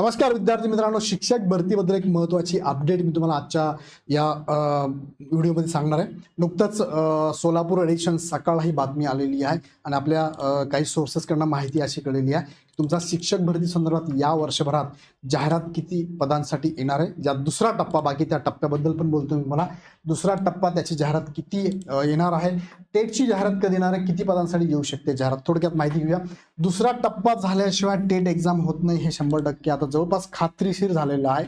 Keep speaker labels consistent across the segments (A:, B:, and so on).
A: नमस्कार विद्यार्थी मित्रांनो शिक्षक भरतीबद्दल एक महत्त्वाची अपडेट मी तुम्हाला आजच्या या व्हिडिओमध्ये सांगणार आहे. नुकतंच सोलापूर एडिशन सकाळ ही बातमी आलेली आहे आणि आपल्या काही सोर्सेसकडनं माहिती अशी कळलेली आहे तुमचा शिक्षक भरती संदर्भात या वर्षभरात जाहिरात किती पदांसाठी येणार आहे? ज्या दुसरा टप्पा बाकी त्या टप्प्याबद्दल पण बोलतो मी मला दुसरा टप्पा त्याची जाहिरात किती येणार आहे? टेटची जाहिरात कधी येणार आहे? किती पदांसाठी येऊ शकते जाहिरात? थोडक्यात माहिती घेऊया. दुसरा टप्पा झाल्याशिवाय टेट एक्झाम होत नाही हे शंभर टक्के. आता जवळपास खात्रीशीर झालेलं आहे.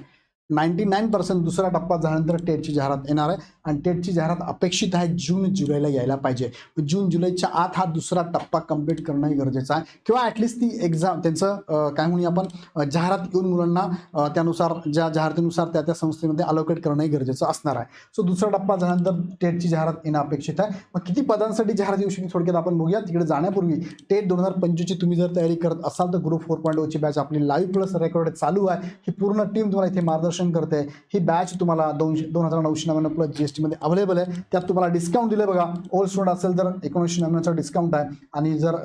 A: नाईन्टी नाईन पर्सेंट दुसरा टप्पा झाल्यानंतर टेटची जाहिरात येणार आहे आणि टेटची जाहिरात अपेक्षित आहे जून जुलैला यायला पाहिजे. जून जुलैच्या आत हा दुसरा टप्पा कंप्लीट करणंही गरजेचं आहे. किंवा ॲटलिस्ट ती एक्झाम त्यांचं काय म्हणूया आपण जाहिरात येऊन मुलांना त्यानुसार ज्या जाहिरातीनुसार त्या त्या संस्थेमध्ये अलोकेट करणंही गरजेचं असणार आहे. सो दुसरा टप्पा झाल्यानंतर टेटची जाहिरात येणं अपेक्षित आहे. मग किती पदांसाठी जाहिरात येऊ शकते थोडक्यात आपण बघूया. तिकडे जाण्यापूर्वी टेट दोन हजार पंचवीसची तुम्ही जर तयारी करत असाल तर ग्रुप फोर पॉईंट ओची बॅच आपली लाईव्ह प्लस रेकॉर्ड चालू आहे. ही पूर्ण टीम तुम्हाला इथे मार्गदर्शन करते. ही बॅच तुम्हाला दोनशे दोन हजार नऊशे नव्याण्णव प्लस जी एस टीमध्ये अवेलेबल आहे. त्यात तुम्हाला डिस्काउंट दिलं बघा. ओल्ड स्टुडंट असेल तर एकोणीसशे नव्याण्णवचा डिस्काउंट आहे. आणि जर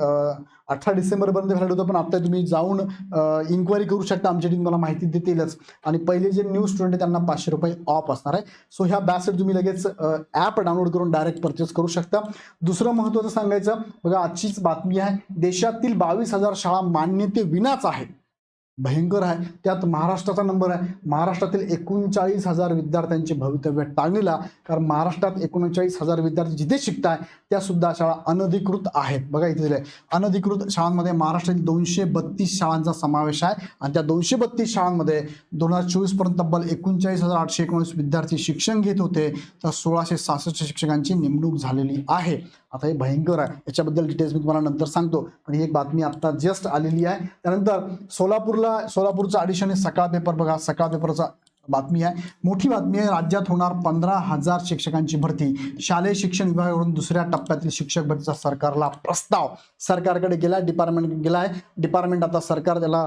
A: अठरा डिसेंबरपर्यंत व्हॅलिड होतं पण आता तुम्ही जाऊन इन्क्वायरी करू शकता. आमच्या टीम तुम्हाला माहिती देतीलच. आणि पहिले जे न्यू स्टुडंट आहे त्यांना पाचशे रुपये ऑफ असणार आहे. सो ह्या बॅचसाठी तुम्ही लगेच ॲप डाउनलोड करून डायरेक्ट परचेस करू शकता. दुसरं महत्त्वाचं सांगायचं बघा आजचीच बातमी आहे. देशातील बावीस हजार शाळा मान्यते विनाच आहेत. भयंकर आहे. त्यात महाराष्ट्राचा नंबर आहे. महाराष्ट्रातील एकोणचाळीस हजार विद्यार्थ्यांचे भवितव्य टाळणीला कारण महाराष्ट्रात एकोणचाळीस हजार विद्यार्थी जिथे शिकताय त्या सुद्धा शाळा अनधिकृत आहेत. बघा इथे दिले अनधिकृत शाळांमध्ये महाराष्ट्रातील दोनशे बत्तीस शाळांचा समावेश आहे आणि त्या दोनशे बत्तीस शाळांमध्ये दोन हजार चोवीसपर्यंत तब्बल एकोणचाळीस हजार आठशे एकोणीस विद्यार्थी शिक्षण घेत होते. तर सोळाशे सहासष्ट शिक्षकांची नेमणूक झालेली आहे. आता हे भयंकर आहे. याच्याबद्दल डिटेल्स मी तुम्हाला नंतर सांगतो. पण ही एक बातमी आता जस्ट आलेली आहे. त्यानंतर सोलापूरला सोलापूरचा ॲडिशन आहे. सकाळ पेपर बघा. सकाळ पेपरचा बातमी आहे. मोठी बातमी आहे राज्यात होणार पंधरा हजार शिक्षकांची भरती. शालेय शिक्षण विभागाकडून दुसऱ्या टप्प्यातील शिक्षक भरतीचा सरकारला प्रस्ताव. सरकारकडे गेला डिपार्टमेंट गेला आहे डिपार्टमेंट आता सरकार त्याला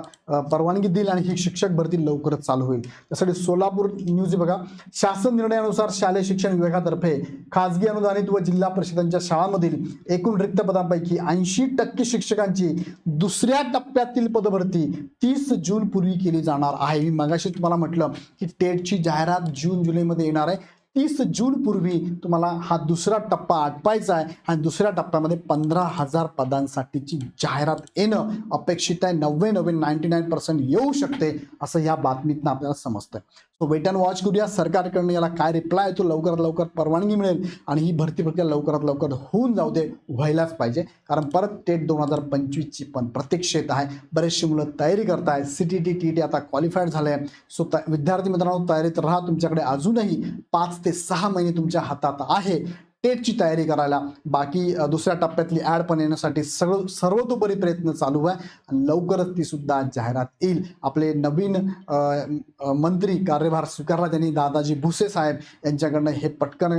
A: परवानगी देईल आणि ही शिक्षक भरती लवकरच चालू होईल. त्यासाठी सोलापूर न्यूज बघा. शासन निर्णयानुसार शालेय शिक्षण विभागातर्फे खाजगी अनुदानित व जिल्हा परिषदांच्या शाळांमधील एकूण रिक्त पदांपैकी ऐंशी टक्के शिक्षकांची दुसऱ्या टप्प्यातील पदभरती तीस जून पूर्वी केली जाणार आहे. मी मगाशी तुम्हाला म्हटलं की टेटची जाहिरात जून जुलैमध्ये येणार आहे. तीस जून पूर्वी तुम्हाला हा दुसरा टप्पा आटपायचा आहे आणि दुसऱ्या टप्प्यामध्ये पंधरा हजार पदांसाठीची जाहिरात येणं अपेक्षित आहे. नव्वे नव्वे नाईन्टी नाईन पर्सेंट येऊ शकते असं या बातमीतनं आपल्याला समजतंय. सो वेट अँड वॉच करूया. सरकारकडनं याला काय रिप्लाय येतो लवकरात लवकर परवानगी मिळेल आणि ही भरती प्रक्रिया लवकरात लवकर होऊन जाऊ दे व्हायलाच पाहिजे. कारण परत टेट दोन हजार पंचवीसची पण प्रतीक्षेत आहे. बरेचशी मुलं तयारी करत आहेत C T T T T आता क्वालिफाईड झाले आहे सो त विद्यार्थी मित्रांनो तयारीत राहा. तुमच्याकडे अजूनही पाच ते सहा महिने तुमच्या हातात आहे. टेटची तयारी करायला. बाकी दुसऱ्या टप्प्यातली ॲड पण येण्यासाठी सगळं सर्वतोपरी प्रयत्न चालू आहे. आणि लवकरच ती सुद्धा जाहिरात येईल. आपले नवीन मंत्री कार्यभार स्वीकारला त्यांनी दादाजी भुसे साहेब. यांच्याकडनं हे पटकन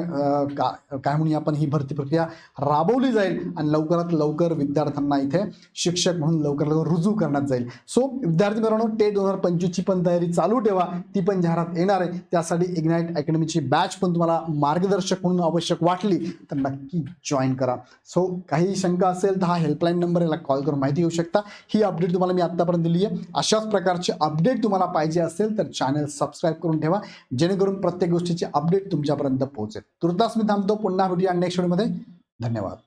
A: का काय म्हणूया आपण ही भरती प्रक्रिया राबवली जाईल. आणि लवकरात लवकर विद्यार्थ्यांना इथे शिक्षक म्हणून लवकर लवकर रुजू करण्यात जाईल. सो विद्यार्थी मित्रांनो टेट दोन हजार पंचवीसची पण तयारी चालू ठेवा. ती पण जाहिरात येणार आहे. त्यासाठी इग्नाईट अकॅडमीची बॅच पण तुम्हाला मार्गदर्शक म्हणून आवश्यक वाटली तर नक्की जॉईन करा. सो काही शंका असेल तर हा हेल्पलाईन नंबर याला कॉल करून माहिती घेऊ शकता. ही अपडेट तुम्हाला मी आत्तापर्यंत दिली आहे अशाच प्रकारचे अपडेट तुम्हाला पाहिजे असेल तर चॅनल सबस्क्राईब करून ठेवा जेणेकरून प्रत्येक गोष्टीची अपडेट तुमच्यापर्यंत पोहोचेल. तुर्तास मी थांबतो. पुन्हा भेटूया नेक्स्ट व्हिडिओमध्ये धन्यवाद.